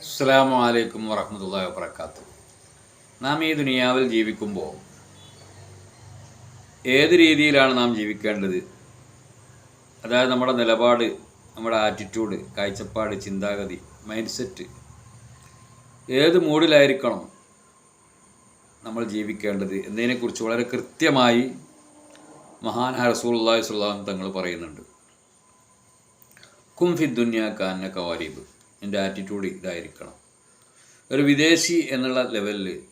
അസ്സാം വലൈക്കും വറഹമുല്ലാ വാത്തു നാം ഈ ദുനിയാവിൽ ജീവിക്കുമ്പോൾ ഏത് രീതിയിലാണ് നാം ജീവിക്കേണ്ടത്? അതായത് നമ്മുടെ നിലപാട് നമ്മുടെ ആറ്റിറ്റ്യൂഡ് കാഴ്ചപ്പാട് ചിന്താഗതി മൈൻഡ് സെറ്റ് ഏത് മൂഡിലായിരിക്കണം നമ്മൾ ജീവിക്കേണ്ടത് എന്നതിനെക്കുറിച്ച് വളരെ കൃത്യമായി മഹാനായ റസൂലുള്ളാഹി സ്വല്ലല്ലാഹു തങ്ങൾ പറയുന്നുണ്ട്. കുംഫി ദുന്യ കാന്ന കവാരീബ് എന്റെ ആറ്റിറ്റ്യൂഡ് ഇതായിരിക്കണം. ഒരു വിദേശി എന്നുള്ള ലെവലിൽ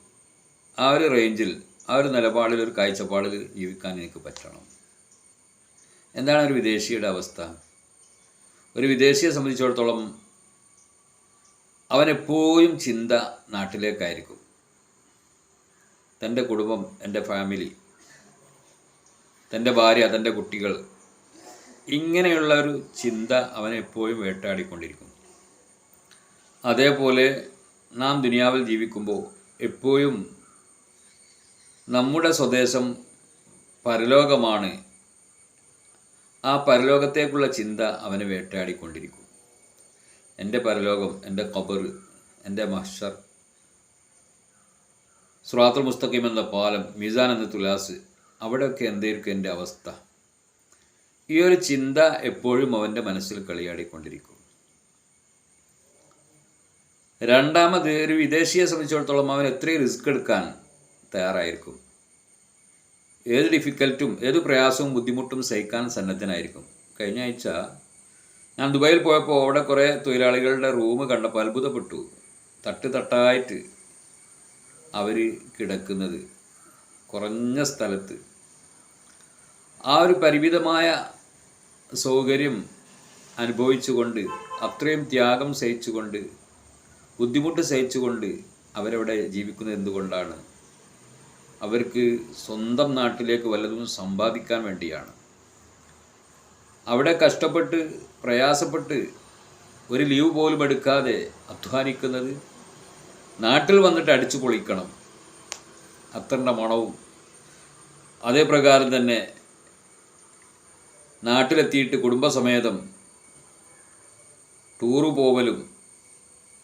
ആ ഒരു റേഞ്ചിൽ ആ ഒരു നിലപാടിൽ ഒരു കാഴ്ചപ്പാടിൽ ജീവിക്കാൻ എനിക്ക് പറ്റണം. എന്താണ് ഒരു വിദേശിയുടെ അവസ്ഥ? ഒരു വിദേശിയെ സംബന്ധിച്ചിടത്തോളം അവനെപ്പോഴും ചിന്ത നാട്ടിലേക്കായിരിക്കും. തന്റെ കുടുംബം എന്റെ ഫാമിലി തന്റെ ഭാര്യ തന്റെ കുട്ടികൾ ഇങ്ങനെയുള്ള ഒരു ചിന്ത അവനെപ്പോഴും വേട്ടാടിക്കൊണ്ടിരിക്കും. അതേപോലെ നാം ദുനിയാവിൽ ജീവിക്കുമ്പോൾ എപ്പോഴും നമ്മുടെ സ്വദേശം പരലോകമാണ്. ആ പരലോകത്തേക്കുള്ള ചിന്ത അവനെ വേട്ടയാടിക്കൊണ്ടിരിക്കും. എന്റെ പരലോകം എന്റെ ഖബർ എന്റെ മഹ്ഷർ സുറാത്തുൽ മുസ്തഖീം എന്ന പാലം മിസാൻ എന്ന തുലാസ് അവിടെയൊക്കെ എന്തായിരിക്കും എന്റെ അവസ്ഥ. ഈ ഒരു ചിന്ത എപ്പോഴും അവന്റെ മനസ്സിൽ കളിയാടിക്കൊണ്ടിരിക്കും. രണ്ടാമത് ഒരു വിദേശിയെ സംബന്ധിച്ചിടത്തോളം അവൻ എത്രയും റിസ്ക് എടുക്കാൻ തയ്യാറായിരിക്കും. ഏത് ഡിഫിക്കൽട്ടും ഏത് പ്രയാസവും ബുദ്ധിമുട്ടും സഹിക്കാൻ സന്നദ്ധനായിരിക്കും. കഴിഞ്ഞ ആഴ്ച ഞാൻ ദുബായിൽ പോയപ്പോൾ അവിടെ കുറേ തൊഴിലാളികളുടെ റൂം കണ്ടപ്പോൾ അത്ഭുതപ്പെട്ടു. തട്ട് തട്ടായിട്ട് അവർ കിടക്കുന്നത് കുറഞ്ഞ സ്ഥലത്ത്. ആ ഒരു പരിമിതമായ സൗകര്യം അനുഭവിച്ചുകൊണ്ട് അത്രയും ത്യാഗം സഹിച്ചുകൊണ്ട് ബുദ്ധിമുട്ട് സഹിച്ചുകൊണ്ട് അവരവിടെ ജീവിക്കുന്നത് എന്തുകൊണ്ടാണ്? അവർക്ക് സ്വന്തം നാട്ടിലേക്ക് വല്ലതും സമ്പാദിക്കാൻ വേണ്ടിയാണ്. അവിടെ കഷ്ടപ്പെട്ട് പ്രയാസപ്പെട്ട് ഒരു ലീവ് പോലും എടുക്കാതെ അധ്വാനിക്കുന്നത് നാട്ടിൽ വന്നിട്ട് അടിച്ചു പൊളിക്കണം. അത്രണ്ട മണവും. അതേപ്രകാരം തന്നെ നാട്ടിലെത്തിയിട്ട് കുടുംബസമേതം ടൂറ് പോവലും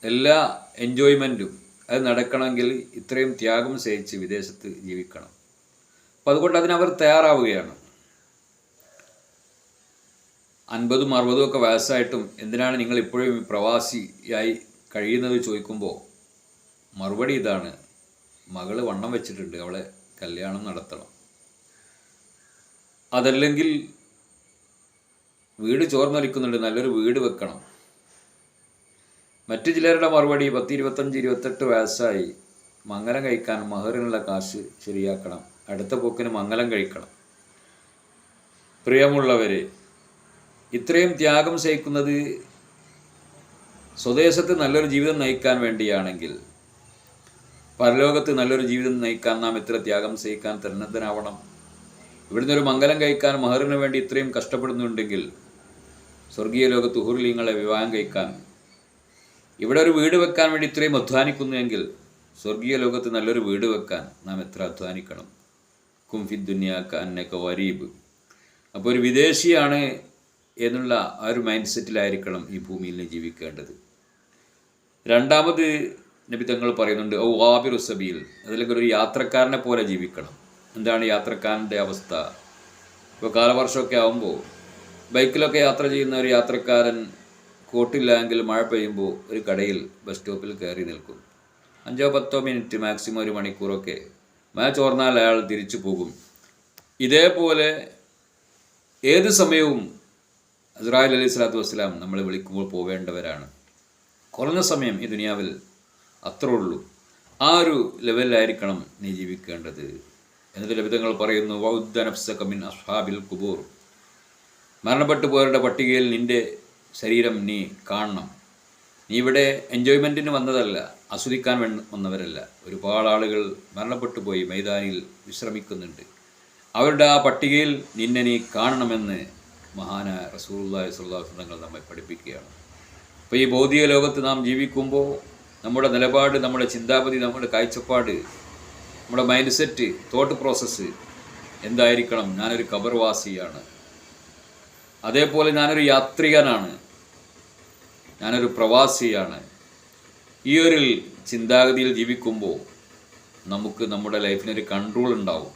എല്ലാ എൻജോയ്മെന്റും അത് നടക്കണമെങ്കിൽ ഇത്രയും ത്യാഗം സഹിച്ച് വിദേശത്ത് ജീവിക്കണം. അപ്പം അതുകൊണ്ട് അതിനവർ തയ്യാറാവുകയാണ്. അൻപതും അറുപതും ഒക്കെ വയസ്സായിട്ടും എന്തിനാണ് നിങ്ങൾ ഇപ്പോഴും പ്രവാസിയായി കഴിയുന്നത് ചോദിക്കുമ്പോൾ മറുപടി ഇതാണ്. മകൾ വണ്ണം വെച്ചിട്ടുണ്ട് അവളെ കല്യാണം നടത്തണം. അതല്ലെങ്കിൽ വീട് ചോർന്നൊലിക്കുന്നുണ്ട് നല്ലൊരു വീട് വെക്കണം. മറ്റു ചിലരുടെ മറുപടി പത്ത് ഇരുപത്തഞ്ച് ഇരുപത്തെട്ട് വയസ്സായി. മംഗലം കഴിക്കാൻ മഹറിനുള്ള കാശ് ശരിയാക്കണം. അടുത്ത പോക്കിന് മംഗലം കഴിക്കണം. പ്രിയമുള്ളവരെ ഇത്രയും ത്യാഗം സഹിക്കുന്നത് സ്വദേശത്ത് നല്ലൊരു ജീവിതം നയിക്കാൻ വേണ്ടിയാണെങ്കിൽ പരലോകത്ത് നല്ലൊരു ജീവിതം നയിക്കാൻ നാം ഇത്ര ത്യാഗം സഹിക്കാൻ സന്നദ്ധനാവണം ഇവിടുന്ന് ഒരു മംഗലം കഴിക്കാൻ മഹറിന് വേണ്ടി ഇത്രയും കഷ്ടപ്പെടുന്നുണ്ടെങ്കിൽ സ്വർഗീയ ലോകത്ത് ഉഹുർലിങ്ങളെ വിവാഹം കഴിക്കാൻ ഇവിടെ ഒരു വീട് വെക്കാൻ വേണ്ടി ഇത്രയും അധ്വാനിക്കുന്നുവെങ്കിൽ സ്വർഗീയ ലോകത്ത് നല്ലൊരു വീട് വെക്കാൻ നാം എത്ര അധ്വാനിക്കണം? കുംഫി ദുനിയാക്ക അന്നക്ക വരീബ്. അപ്പോൾ ഒരു വിദേശിയാണ് എന്നുള്ള ആ ഒരു മൈൻഡ് സെറ്റിലായിരിക്കണം ഈ ഭൂമിയിൽ ജീവിക്കേണ്ടത്. രണ്ടാമത് നബി തങ്ങൾ പറയുന്നുണ്ട് ഔ വാബിർ സബീൽ. അതിലൊക്കെ ഒരു യാത്രക്കാരനെ പോലെ ജീവിക്കണം. എന്താണ് യാത്രക്കാരന്റെ അവസ്ഥ? ഇപ്പോൾ കാലവർഷമൊക്കെ ആകുമ്പോൾ ബൈക്കിലൊക്കെ യാത്ര ചെയ്യുന്ന ഒരു യാത്രക്കാരൻ കോട്ടില്ലെങ്കിൽ മഴ പെയ്യുമ്പോൾ ഒരു കടയിൽ ബസ് സ്റ്റോപ്പിൽ കയറി നിൽക്കും. അഞ്ചോ പത്തോ മിനിറ്റ് മാക്സിമം ഒരു മണിക്കൂറൊക്കെ മഴ ചോർന്നാൽ അയാൾ തിരിച്ചു പോകും. ഇതേപോലെ ഏത് സമയവും അസ്രായിൽ അലൈഹി സ്വലാത്തു വസ്സലാം നമ്മളെ വിളിക്കുമ്പോൾ പോവേണ്ടവരാണ്. കുറഞ്ഞ സമയം ഈ ദുനിയാവിൽ അത്രേ ഉള്ളൂ. ആ ഒരു ലെവലിലായിരിക്കണം നീ ജീവിക്കേണ്ടത്. എന്നിട്ട് ലഭിതങ്ങൾ പറയുന്നു വൗദ്ദ നഫ്സകമിൻ അസ്ഹാബിൽ കുബൂർ മരണപ്പെട്ടു പോയവരുടെ പട്ടികയിൽ നിന്റെ ശരീരം നീ കാണണം. നീ ഇവിടെ എൻജോയ്മെന്റിന് വന്നതല്ല ആസ്വദിക്കാൻ വന്നവരല്ല. ഒരുപാട് ആളുകൾ മരണപ്പെട്ടു പോയി മൈതാനിയിൽ വിശ്രമിക്കുന്നുണ്ട്. അവരുടെ ആ പട്ടികയിൽ നിന്നെ നീ കാണണമെന്ന് മഹാന റസൂല്ലാഹി സ്വല്ലാഹു നമ്മെ പഠിപ്പിക്കുകയാണ്. അപ്പോൾ ഈ ഭൗതിക ലോകത്ത് നാം ജീവിക്കുമ്പോൾ നമ്മുടെ നിലപാട് നമ്മുടെ ചിന്താപതി നമ്മുടെ കാഴ്ചപ്പാട് നമ്മുടെ മൈൻഡ് സെറ്റ് തോട്ട് പ്രോസസ്സ് എന്തായിരിക്കണം? ഞാനൊരു കബർവാസിയാണ് അതേപോലെ ഞാനൊരു യാത്രികനാണ്. ഞാനൊരു പ്രവാസിയാണ്. ഈ ഒരു ചിന്താഗതിയിൽ ജീവിക്കുമ്പോൾ നമുക്ക് നമ്മുടെ ലൈഫിനൊരു കൺട്രോൾ ഉണ്ടാവും.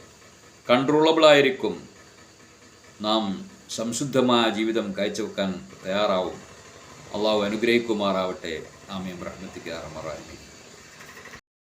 കൺട്രോളബിളായിരിക്കും നാം സംശുദ്ധമായ ജീവിതം കാഴ്ചവെക്കാൻ തയ്യാറാവും. അള്ളാഹു അനുഗ്രഹിക്കുമാറാവട്ടെ. ആമീം റഹ്മത്തിക്ക് അറമറാമി